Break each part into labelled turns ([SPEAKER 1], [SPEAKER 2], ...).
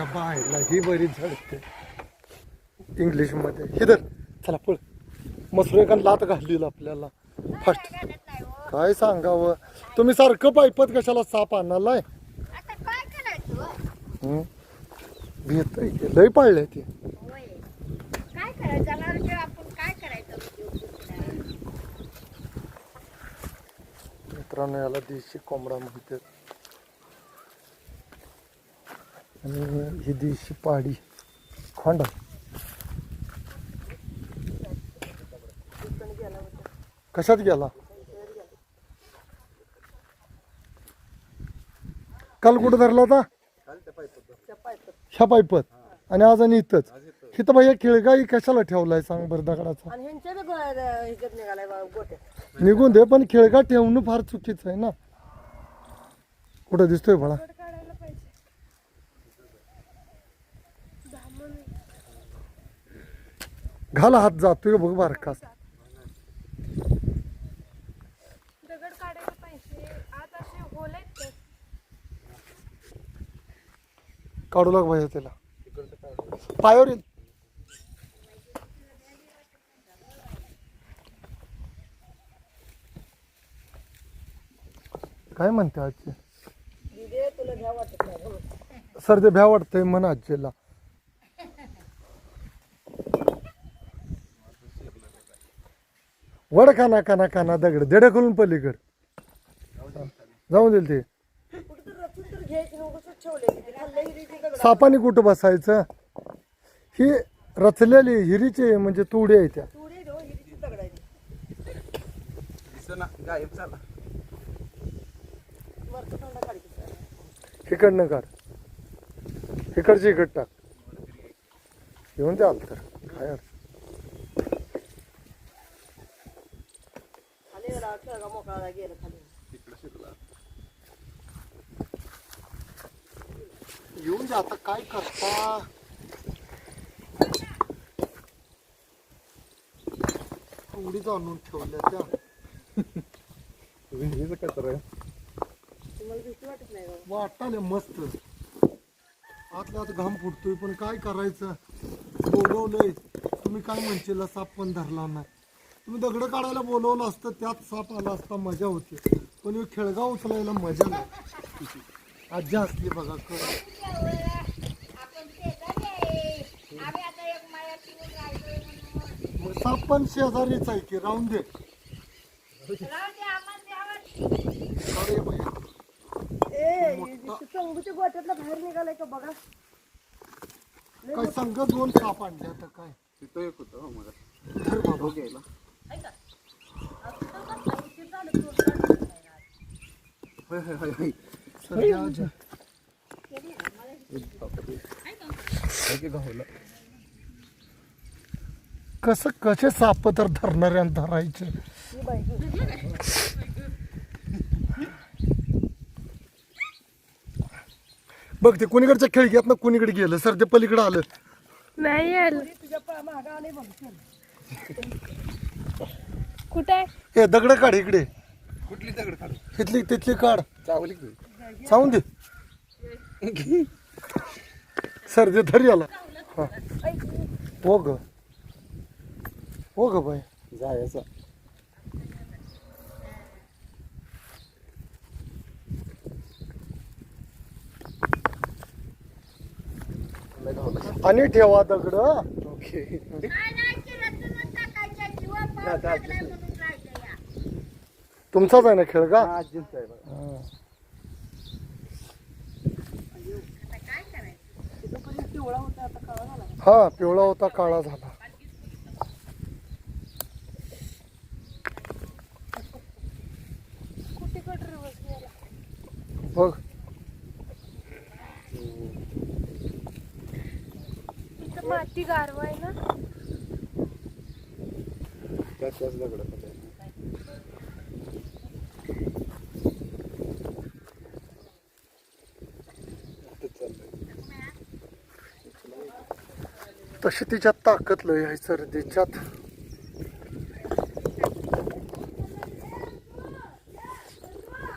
[SPEAKER 1] त्याच्या बाहेरला ही बरीच झडते. इंग्लिशमध्ये. हिदर चला पळ. मसरू एका लात घालली आपल्याला. फास्ट काय सांगावं? तुम्ही सारखं पायपत कशाला साप आणालाय? हं? की. लय पाळले ते. मित्रांनो याला देशी कोंबडा म्हणतात. आणि ही देशी पाडी खोंडा. कशात गेला? काल कुठं धरला होता? ह्या पाईपत आणि आज आणि इथंच. इथं बाई खेळगाई कशाला ठेवलाय सांग बरं दगडाचा. निघून दे पण खेळगा ठेवणं फार चुकीचं आहे ना. कुठं दिसतोय बळा घाला हात जातोय बघ बारकास
[SPEAKER 2] दगड काढायला पाहिजे आत असे होल आहेत ते.
[SPEAKER 1] काढू लाग पाहिजे त्याला. पायावर येईल काय म्हणते आजी?
[SPEAKER 3] दिदे तुला घ्या वाटत नाही. हो.
[SPEAKER 1] सर ते भ्या वाटतंय म्हण आजीला. वड काना काना काना दगड दडे करून पलीकड. जाऊन देईल ते सापानी कुठं बसायचं? ही रचलेली हिरीचे म्हणजे तुडे आहे त्या. इकडनं कर इकडची इकड टाक. येऊन द्याल तर. काय अर्थ अडचण.
[SPEAKER 3] खाली गेला खेळगा मोकळा गेला खाली
[SPEAKER 1] येऊन द्या आता काय करता? उडीच आणून ठेवल्या त्या.
[SPEAKER 4] विहिरीचं काय तर
[SPEAKER 3] तुम्हाला भीती वाटत नाही का
[SPEAKER 1] वाटाले मस्त. आतल्या आत घाम फुटतोय पण काय करायचं? बोलवलंय. तुम्ही काय म्हणशील साप पण धरला नाही. तुम्ही दगड काढायला बोलवलं असतं त्यात साप आला असता मजा होती. पण हे खेळगाव उचलायला मजा नाही. आजी असली बघा. मग साप पण शेजारीच आहे की राहून दे. अरे
[SPEAKER 3] बाहेर निघालाय का बघा
[SPEAKER 1] काय संघ दोन साप आणले आता काय?
[SPEAKER 4] तिथं एक होतं हो
[SPEAKER 1] बाबा.
[SPEAKER 4] घ्यायला होय होय होय होय
[SPEAKER 1] कसं कसे साप तर धरणाऱ्या धरायचे? बघ ते कोणीकडच्या खिडक्यातनं कुणीकडे गेलं? सर ते पलीकडे आलं.
[SPEAKER 2] नाही आलं
[SPEAKER 3] तुझ्या पा- मागं आले बघ
[SPEAKER 2] कुठे आहे?
[SPEAKER 1] हे दगड काढ इकडे.
[SPEAKER 4] कुठली दगड काढू?
[SPEAKER 1] इथली तिथली काढ.
[SPEAKER 4] चावली
[SPEAKER 1] सांगून दे. सर ते धर याला. हा. हो ग. हो ग बाई.
[SPEAKER 4] जायचा
[SPEAKER 1] आणि ठेवा दगड.
[SPEAKER 4] ओके
[SPEAKER 5] नाही, नाही, ते रचूनच टाकायच्या. जीवा पाऊस लागलाय म्हणून राहिलं या.
[SPEAKER 1] तुमचाच आहे ना खेळ का?
[SPEAKER 4] आजींच आहे बघा.
[SPEAKER 5] आता काय करायचं
[SPEAKER 3] तिथं पण पिवळा होता आता काळा झाला
[SPEAKER 1] हा पिवळा होता काळा झाला. बघ.
[SPEAKER 2] माती गारवा आहे ना.
[SPEAKER 4] त्याच त्याच दगड
[SPEAKER 1] तशी तिच्यात ताकद लय आहे सर्दीच्यात.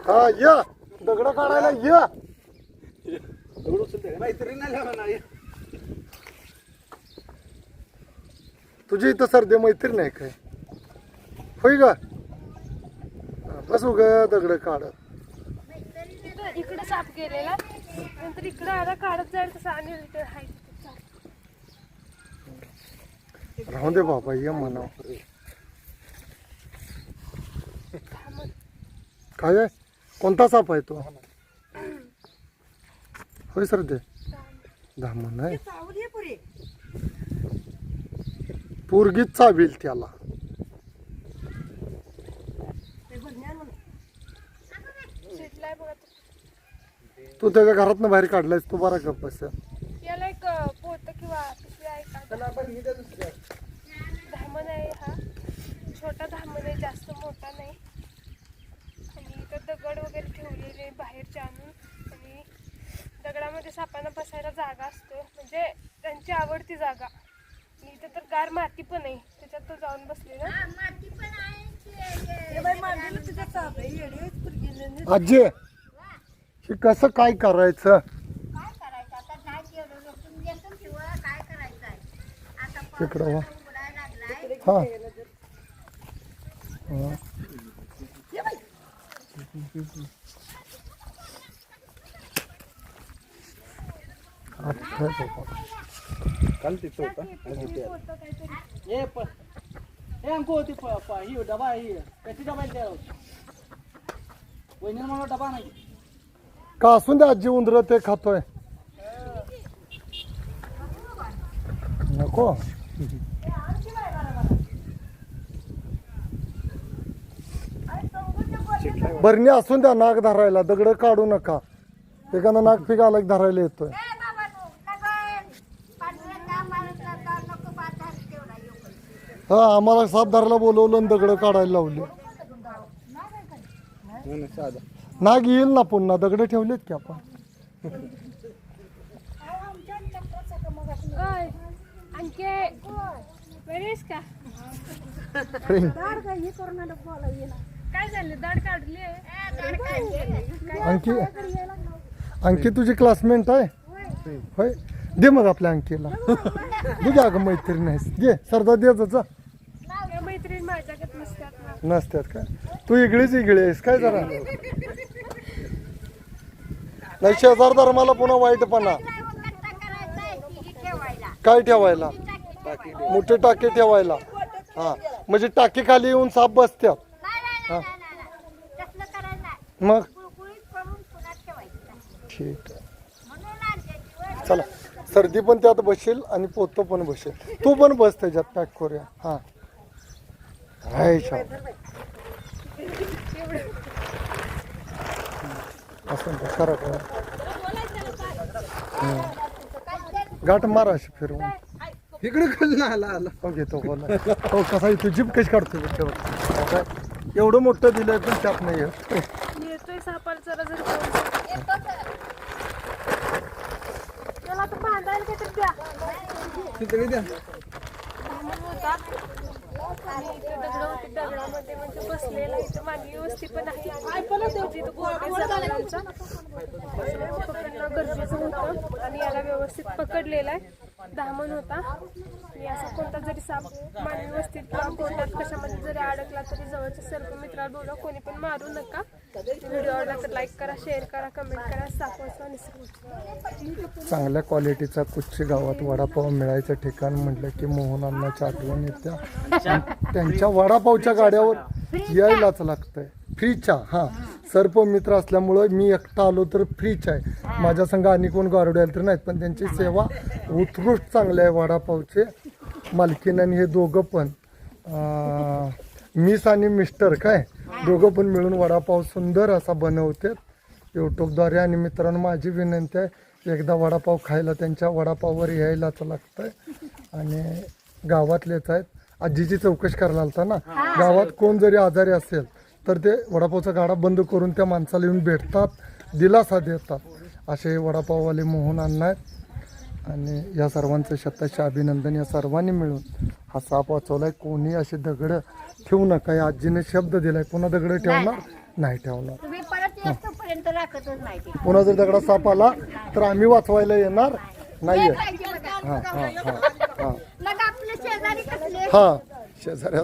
[SPEAKER 1] हा या. दगड काढायला या.
[SPEAKER 4] दगड उचलते
[SPEAKER 1] तुझी इथं सर्दी मैत्रीण आहे काय? होय का हा, बस उग दगड काढत
[SPEAKER 2] इकडे साप गेलेला. नंतर इकडे आला काढत जाईल तसं आणि रिटर्न हाय. तिथे साप.
[SPEAKER 1] राहू दे बाबा ये म्हणा काय आहे? कोणता साप आहे तो? होय सर दे. धामण आहे. पोरगीच चावील त्याला
[SPEAKER 3] ते भरण्यान म्हणा
[SPEAKER 2] शिरलाय बघा तो.
[SPEAKER 1] तू त्याच्या घरातनं बाहेर काढलायस तू बरा गप्प बस
[SPEAKER 2] याला एक पोत किंवा पिशवी आहे का धामण आहे हा. छोटा धामण आहे जास्त मोठा नाही. आणि इथं दगड वगैरे ठेवलेले बाहेरचे आणून. आणि दगडामध्ये सापांना बसायला जागा असतो. म्हणजे त्यांची आवडती जागा. आणि इथं तर गार माती पण आहे. त्याच्यात तो जाऊन बसलेला.
[SPEAKER 5] हा, माती पण आहे.
[SPEAKER 3] हे
[SPEAKER 5] ते-
[SPEAKER 3] बाई तुझ्या चाप आहे येडी.
[SPEAKER 1] आजी हे कसं काय करायचं?
[SPEAKER 5] काय करायचं? आता नाही केलं रोखून देतो किंवा काय करायचं आहे? आता
[SPEAKER 1] तिकडं वा.
[SPEAKER 5] पाऊस उघडायला लागलाय.
[SPEAKER 1] हा. हा.
[SPEAKER 4] काल तिथं होता आज इथे आला.
[SPEAKER 6] ए प ए अंको ती प प ही डबा ही. कशी डबा वहिनी मला डबा नाही.
[SPEAKER 1] का असून दे आजी उंदर ते खातोय. नको. बरणी असून द्या नाक धरायला. दगड काढू नका. एखादा नाक पिक आला की धरायला येतोय. हा आम्हाला साप धरायला बोलवलं आणि दगड काढायला लावली.
[SPEAKER 4] साधा
[SPEAKER 1] नाग येईल ना पुन्हा. दगड ठेवलेत की आपण.
[SPEAKER 2] ओय, आणखी बरी आहेस का
[SPEAKER 3] दाड काय हे करून आलं बोला येला
[SPEAKER 2] काय झालं? दाढ काढली? आहे
[SPEAKER 1] अंकी अंकी तुझी क्लासमेट आहे? होय. दे मग आपल्या अंकीला दे घ्या अगं मैत्रीण आहेस दे सरदा दे जा
[SPEAKER 2] मैत्रीण नसतात. ना
[SPEAKER 1] नसतात का तू इगळीच इगळी आहेस काय जरा? नाही शेजारदार मला पुन्हा वाईटपणा. काय ठेवायला? मोठे टाके ठेवायला. हा म्हणजे टाकी खाली येऊन साप बसत्यात.
[SPEAKER 5] नाही
[SPEAKER 1] मग? ठीक. आहे चला सर्दी पण त्यात बसेल आणि पोतं पण बसेल. तू पण बस त्याच्यात पॅक करूया. हा हाय छान असं ते करा करा हम्म. गाठ मारा अशी फिरवून.
[SPEAKER 4] इकडे खाली आला आला.
[SPEAKER 1] हो घेतो बोला हो कसा तू जीप कशी काढतो हो काय? एवढं मोठं दिलंय पण त्यात नाही आहे.
[SPEAKER 2] येतोय सापाला जरा जरी पाऊस. त्याला आता बांधायला काहीतरी द्या. आणि इथे दगड होती दगडामध्ये म्हणजे बसलेला इथं मानवी व्यवस्थित पण आहे. आणि तिथं गोट्या जनावरांचा पकडणं गरजेचं होतं. आणि याला व्यवस्थित पकडलेला आहे. धामण होता. आणि असा कोणता जरी साप मानवी वस्तीत किंवा कोणत्यात कशामध्ये जरी अडकला तरी जवळच्या सर्व मित्रा बोला कोणी पण मारू नका. व्हिडिओ आवडला तर लाईक करा शेअर करा कमेंट करा. साप वाचवा निसर्ग.
[SPEAKER 1] चांगल्या क्वालिटीचा कुच्छ गावात वडापाव मिळायचं ठिकाण म्हटलं की मोहन अण्णाच्या आठवण येत्या त्यांच्या वडापावच्या गाड्यावर यायलाच लागतंय. फ्रीच्या हा. सर्प मित्र असल्यामुळं मी एकटा आलो तर फ्रीच आहे. माझ्या संघ आणि कोण गारडे आले तर नाहीत पण त्यांची सेवा उत्कृष्ट चांगली आहे वडापावचे मालकीन आणि हे दोघं पण. मिस आणि मिस्टर काय? दोघं पण मिळून वडापाव सुंदर असा बनवतात. यूट्यूबद्वारे आणि मित्रांनो माझी विनंती आहे एकदा वडापाव खायला त्यांच्या वडापाववर यायलाच लागतंय. आणि गावातलेच आहेत. आजीची चौकशी करायला ना? गावात कोण जरी आजारी असेल तर ते वडापावचा गाडा बंद करून त्या माणसाला येऊन भेटतात दिलासा देतात. असे वडापाववाले मोहन अण्णा आहेत आणि या सर्वांचं शतश अभिनंदन या सर्वांनी मिळून हा साप वाचवलाय. कोणी असे दगड ठेवू नका. या आजीने शब्द दिलाय. पुन्हा दगड ठेवणार? नाही ठेवणार.
[SPEAKER 5] तुम्ही परत येतो पर्यंत तर राखतच नाही ते.
[SPEAKER 1] पुन्हा जर दगडात साप आला तर आम्ही वाचवायला येणार? नाहीये.
[SPEAKER 5] पाहिजे बघा.
[SPEAKER 1] हा हा हा हा.
[SPEAKER 5] मग आपले शेजारी कसले?
[SPEAKER 1] हा शेजाऱ्याचा